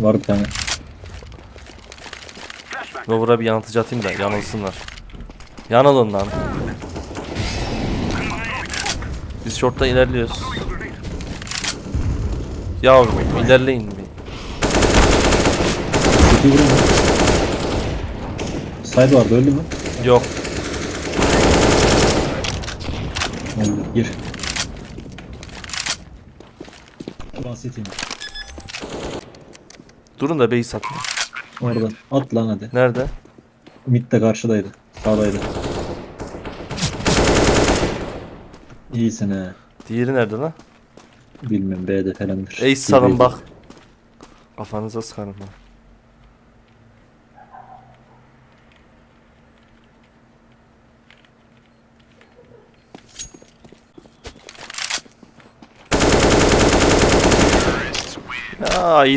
Var bir tane. Lower'a bir yanıltıcı atayım da yanılsınlar. Yanılın lan. Biz short'ta ilerliyoruz. Yavrum ilerleyin bir. Kötü vurun mu? Side vardı öldü mü? Yok. Öldü. Gir. Bahsedeyim. Durun da base atın. Orada. At lan hadi. Nerede? Mid de karşıdaydı. Sağdaydı. İyisin he. Diğeri nerede lan? Bilmiyorum B'de falandır. Ace salın bak. Kafanıza sıkarım ha. Ya iyi